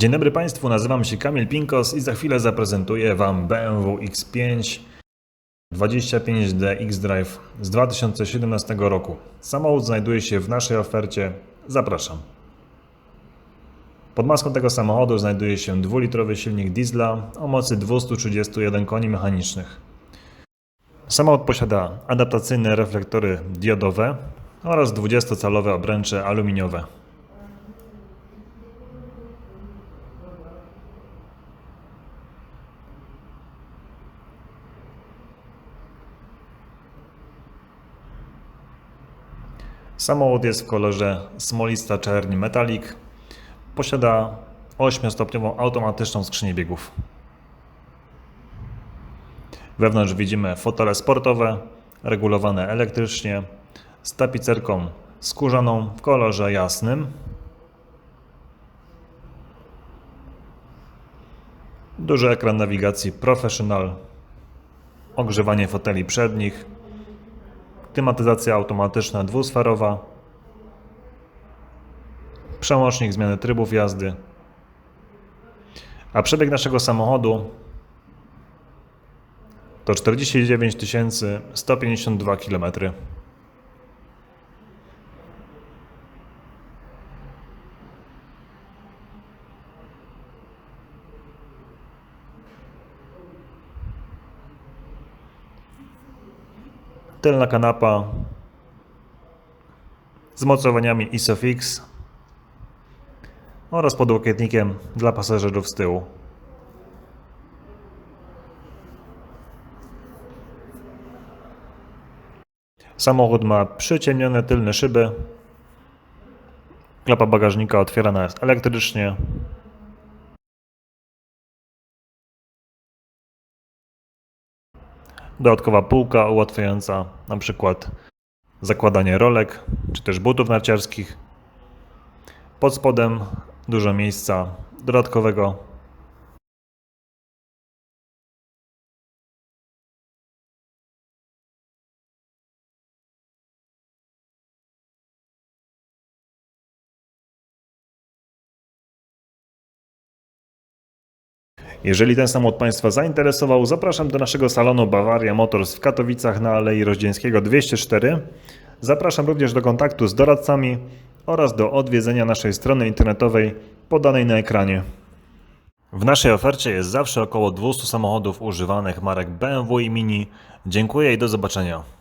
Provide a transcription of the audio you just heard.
Dzień dobry Państwu, nazywam się Kamil Pinkos i za chwilę zaprezentuję Wam BMW X5 25D X-Drive z 2017 roku. Samochód znajduje się w naszej ofercie. Zapraszam. Pod maską tego samochodu znajduje się dwulitrowy silnik diesla o mocy 231 koni mechanicznych. Samochód posiada adaptacyjne reflektory diodowe oraz 20-calowe obręcze aluminiowe. Samochód jest w kolorze smolista czerni metalik. Posiada 8-stopniową automatyczną skrzynię biegów. Wewnątrz widzimy fotele sportowe, regulowane elektrycznie, z tapicerką skórzaną w kolorze jasnym. Duży ekran nawigacji Professional, ogrzewanie foteli przednich, klimatyzacja automatyczna dwusferowa, przełącznik zmiany trybów jazdy. A przebieg naszego samochodu to 49 152 km. Tylna kanapa z mocowaniami ISOFIX oraz podłokietnikiem dla pasażerów z tyłu. Samochód ma przyciemnione tylne szyby. Klapa bagażnika otwierana jest elektrycznie. Dodatkowa półka ułatwiająca na przykład zakładanie rolek czy też butów narciarskich. Pod spodem dużo miejsca dodatkowego. Jeżeli ten samochód Państwa zainteresował, zapraszam do naszego salonu Bavaria Motors w Katowicach na Alei Rozdzielskiego 204. Zapraszam również do kontaktu z doradcami oraz do odwiedzenia naszej strony internetowej podanej na ekranie. W naszej ofercie jest zawsze około 200 samochodów używanych marek BMW i Mini. Dziękuję i do zobaczenia.